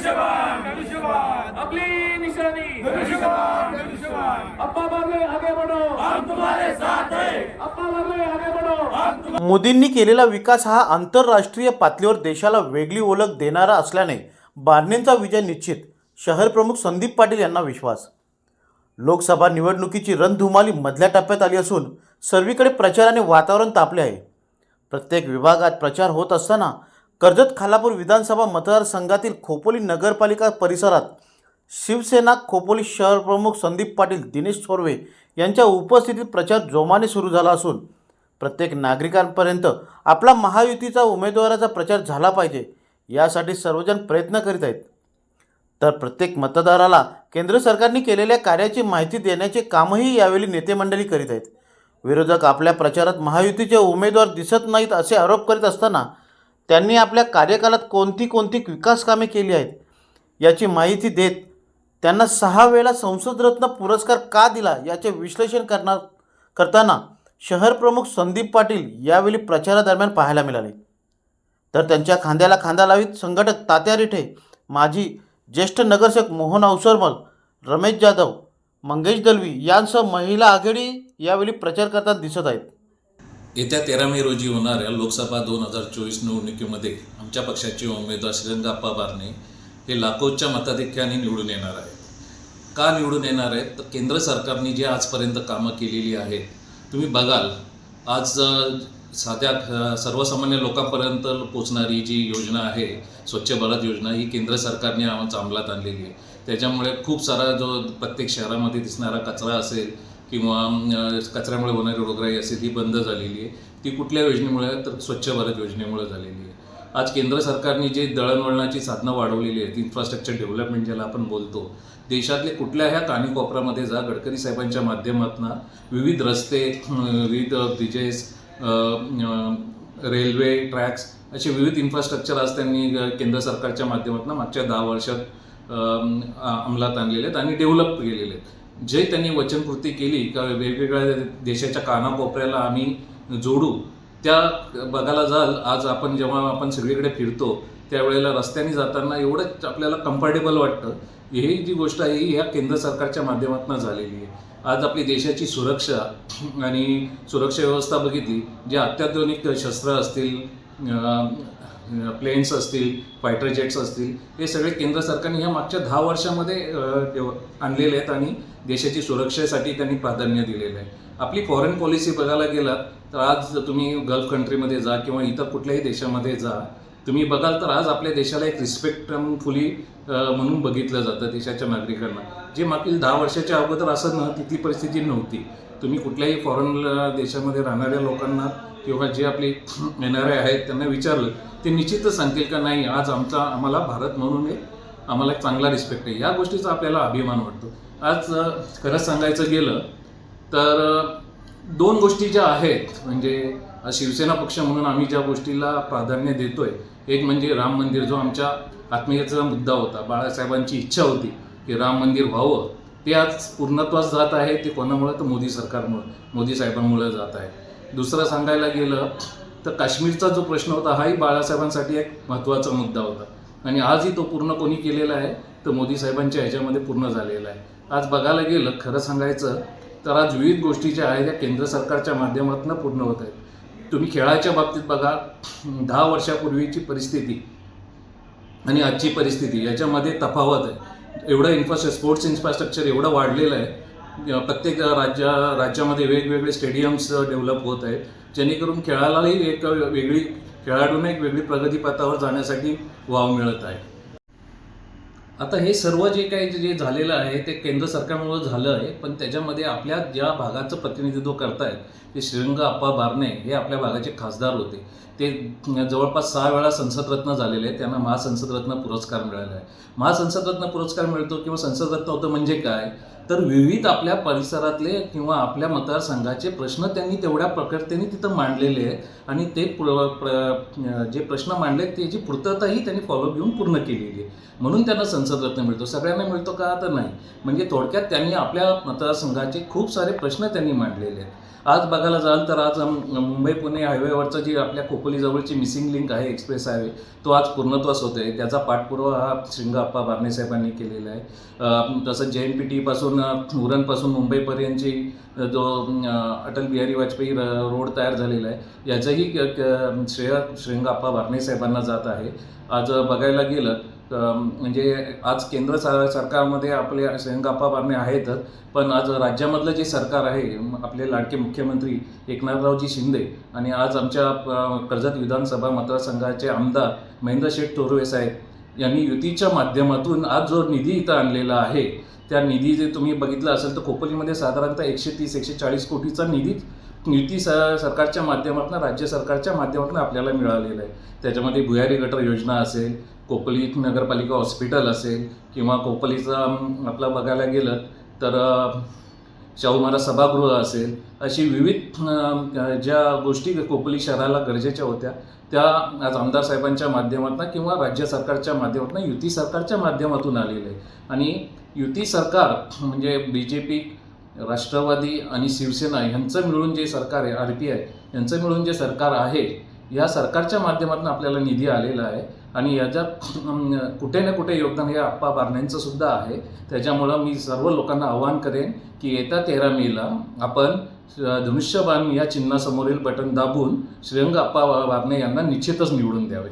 धनुष्यबाण धनुष्यबाण अगली निशानी धनुष्यबाण धनुष्यबाण अप्पा बाबले आगे बढ़ो. हम तुम्हारे साथ हैं. अप्पा बाबले आगे बढ़ो. हम तुम मोदींनी केलेला विकास हा आंतरराष्ट्रीय पातळीवर देशाला वेगळी ओळख देणारा असल्याने बारणेंचा विजय निश्चित शहर प्रमुख संदीप पाटील यांना विश्वास. लोकसभा निवडणुकीची रणधुमाली मधल्या टप्प्यात आली असून सर्वीकडे प्रचाराने वातावरण तापले आहे. प्रत्येक विभागात प्रचार होत असताना कर्जत खालापूर विधानसभा मतदारसंघातील खोपोली नगरपालिका परिसरात शिवसेना खोपोली शहर प्रमुख संदीप पाटील दिनेश थोरवे यांच्या उपस्थितीत प्रचार जोमाने सुरू झाला असून प्रत्येक नागरिकांपर्यंत आपला महायुतीचा उमेदवाराचा प्रचार झाला पाहिजे यासाठी सर्वजण प्रयत्न करीत आहेत. तर प्रत्येक मतदाराला केंद्र सरकारने केलेल्या कार्याची माहिती देण्याचे कामही यावेळी नेते मंडळी करीत आहेत. विरोधक आपल्या प्रचारात महायुतीचे उमेदवार दिसत नाहीत असे आरोप करीत असताना त्यांनी आपल्या कार्यकालात कोणती कोणती विकास कामे केली आहेत याची माहिती देत त्यांना सहा वेळा संसदरत्न पुरस्कार का दिला याचे विश्लेषण करणार करताना शहर प्रमुख संदीप पाटील यावेळी प्रचारादरम्यान पाहायला मिळाले. तर त्यांच्या खांद्याला खांदा लावित संघटक तात्या रिठे माजी ज्येष्ठ नगरसेवक मोहन अवसरमल रमेश जाधव मंगेश दलवी यांसह महिला आघाडी यावेळी प्रचार करताना दिसत आहेत. येत्या तेरा मे रोजी होणाऱ्या लोकसभा दोन हजार चोवीस निवडणुकीमध्ये आमच्या पक्षाचे उमेदवार श्रीरंगाप्पा बारणे हे लाखोच्या मताधिक्याने निवडून येणार आहेत. का निवडून येणार आहेत? तर केंद्र सरकारने जे आजपर्यंत कामं केलेली आहेत तुम्ही बघाल आज साध्या सर्वसामान्य लोकांपर्यंत पोचणारी जी योजना आहे स्वच्छ भारत योजना ही केंद्र सरकारने आमच्या अंमलात आणलेली आहे. त्याच्यामुळे खूप सारा जो प्रत्येक शहरामध्ये दिसणारा कचरा असेल किंवा कचऱ्यामुळे होणारी रोगराई असेल ही बंद झालेली आहे. ती कुठल्या योजनेमुळे तर स्वच्छ भारत योजनेमुळे झालेली आहे. आज केंद्र सरकारने जे दळणवळणाची साधनं वाढवलेली आहेत इन्फ्रास्ट्रक्चर डेव्हलपमेंट ज्याला आपण बोलतो देशातले कुठल्या ह्या कानीकोपऱ्यामध्ये जा गडकरी साहेबांच्या माध्यमातून विविध रस्ते विविध ब्रिजेस रेल्वे ट्रॅक्स असे विविध इन्फ्रास्ट्रक्चर आज त्यांनी केंद्र सरकारच्या माध्यमातून मागच्या दहा वर्षात अंमलात आणलेले आहेत आणि डेव्हलप केलेले आहेत. जे त्यांनी वचनपूर्ती केली का वेगवेगळ्या देशाच्या कानाकोपऱ्याला आम्ही जोडू त्या बघायला जाल. आज आपण जेव्हा आपण सगळीकडे फिरतो त्यावेळेला रस्त्याने जाताना एवढंच आपल्याला कम्फर्टेबल वाटतं. ही जी गोष्ट आहे ही ह्या केंद्र सरकारच्या माध्यमातून झालेली आहे. आज आपली देशाची सुरक्षा आणि सुरक्षा व्यवस्था बघितली जे अत्याधुनिक शस्त्र असतील प्लेन्स असतील फायटर जेट्स असतील हे सगळे केंद्र सरकारने ह्या मागच्या दहा वर्षामध्ये आणलेले आहेत आणि देशाची सुरक्षेसाठी त्यांनी प्राधान्य दिलेलं आहे. आपली फॉरेन पॉलिसी बघायला गेलात तर आज तुम्ही गल्फ कंट्रीमध्ये जा किंवा इतर कुठल्याही देशामध्ये जा तुम्ही बघाल तर आज आपल्या देशाला एक रिस्पेक्टफुली म्हणून बघितलं जातं देशाच्या नागरिकांना. जे मागील दहा वर्षाच्या अगोदर असं न तिथली परिस्थिती नव्हती. तुम्ही कुठल्याही फॉरेन देशामध्ये राहणाऱ्या लोकांना किंवा जे आपले येणारे आहेत त्यांना विचारलं ते निश्चितच सांगतील का नाही आज आमचा आम्हाला भारत म्हणून एक आम्हाला एक चांगला रिस्पेक्ट आहे. या गोष्टीचा आपल्याला अभिमान वाटतो. आज खरंच सांगायचं गेलं तर दोन गोष्टी ज्या आहेत म्हणजे शिवसेना पक्ष म्हणून आम्ही ज्या गोष्टीला प्राधान्य देतोय एक म्हणजे राम मंदिर जो आमच्या आत्मीयतेचा मुद्दा होता बाळासाहेबांची इच्छा होती की राम मंदिर व्हावं ते आज पूर्णत्वास जात आहे ते कोणामुळे? तर मोदी सरकारमुळं मोदी साहेबांमुळे जात आहे. दुसरं सांगायला गेलं तर काश्मीरचा जो प्रश्न होता हाही बाळासाहेबांसाठी एक महत्त्वाचा मुद्दा होता. आणि आजही तो पूर्ण कोणी केलेला आहे तर मोदी साहेबांच्या ह्याच्यामध्ये पूर्ण झालेला आहे. आज बघायला गेलं खरं सांगायचं तर आज विविध गोष्टी ज्या आहेत त्या केंद्र सरकारच्या माध्यमातून पूर्ण होत आहेत. तुम्ही खेळाच्या बाबतीत बघा दहा वर्षापूर्वीची परिस्थिती आणि आजची परिस्थिती याच्यामध्ये तफावत आहे. एवढं इन्फ्रास्ट्रक्चर स्पोर्ट्स इन्फ्रास्ट्रक्चर एवढं वाढलेलं आहे प्रत्येक राज्या राज्यामध्ये वेगवेगळे स्टेडियम्स डेव्हलप होत आहेत. जेणेकरून खेळालाही एक वेगळी खेळाडूंना एक वेगळी प्रगतीपथावर जाण्यासाठी वाव मिळत आहे. आता हे सर्व जे काही जे झालेलं आहे ते केंद्र सरकारमुळे झालं आहे पण त्याच्यामध्ये आपल्या ज्या भागाचं प्रतिनिधित्व करतायत ते श्रीरंग अप्पा बारणे हे आपल्या भागाचे खासदार होते. ते जवळपास सहा वेळा संसदरत्न झालेले आहेत. त्यांना महासंसदरत्न पुरस्कार मिळाला आहे. महासंसदरत्न पुरस्कार मिळतो किंवा संसदरत्न होतं म्हणजे काय? तर विविध आपल्या परिसरातले किंवा आपल्या मतदारसंघाचे प्रश्न त्यांनी तेवढ्या प्रकर्तेने तिथं मांडलेले आहेत. आणि ते प्र- प्र- जे प्रश्न मांडले त्याची पूर्तताही त्यांनी फॉलो घेऊन पूर्ण केलेली आहे. म्हणून त्यांना संसदरत्न मिळतो. सगळ्यांना मिळतो का? तर नाही. म्हणजे थोडक्यात त्यांनी आपल्या मतदारसंघाचे खूप सारे प्रश्न त्यांनी मांडलेले आहेत. आज बघायला जाल तर आज मुंबई पुणे हायवेवरचं जी आपल्या खोपोलीजवळची मिसिंग लिंक आहे एक्सप्रेस हायवे तो आज पूर्णत्वास होतो आहे त्याचा पाठपुरावा हा श्रींगाप्पा बारणे साहेबांनी केलेला आहे. तसं तसंच जे एन पी टीपासून उरणपासून मुंबईपर्यंतची जो अटल बिहारी वाजपेयी र- रोड तयार झालेला आहे. याचंही क- श्रेय श्रींगाप्पा बारणे साहेबांना जात आहे. आज बघायला गेलं म्हणजे आज केंद्र सरकारमध्ये आपले श्रींगाप्पा बारणे आहेतच पण आज राज्यामधलं जे सरकार आहे आपले लाडके मुख्यमंत्री एकनाथरावजी शिंदे आणि आज आमच्या कर्जत विधानसभा मतदारसंघाचे आमदार महेंद्र शेठ तोरवे साहेब यांनी युतीच्या माध्यमातून आज जो निधी इथं आणलेला आहे त्या निधी जे तुम्ही बघितलं असेल तर खोपोलीमध्ये साधारणतः एकशे तीस एकशे चाळीस कोटीचा निधी युती स सरकारच्या माध्यमातून राज्य सरकारच्या माध्यमातून आपल्याला मिळालेलं आहे. त्याच्यामध्ये भुयारी गटर योजना असेल कोपली नगरपालिका हॉस्पिटल असेल किंवा कोपलीचं आपलं बघायला गेलं तर शाहू महाराज सभागृह असेल अशी विविध ज्या गोष्टी कोपली शहराला गरजेच्या होत्या त्या आज आमदार साहेबांच्या माध्यमातून किंवा राज्य सरकारच्या माध्यमातून युती सरकारच्या माध्यमातून आलेलं आहे आणि युती सरकार म्हणजे बी जे पी राष्ट्रवादी आणि शिवसेना यांचं मिळून जे सरकार आहे आर पी आय यांचं मिळून जे सरकार आहे या सरकारच्या माध्यमातून आपल्याला निधी आलेला आहे आणि याच्यात कुठे ना कुठे योगदान हे आप्पा बारण्यांचं सुद्धा आहे. त्याच्यामुळं मी सर्व लोकांना आवाहन करेन की येत्या तेरा मेला आपण धनुष्यबाण या चिन्हासमोरील बटन दाबून श्रीरंग आप्पा बारणे यांना निश्चितच निवडून द्यावे.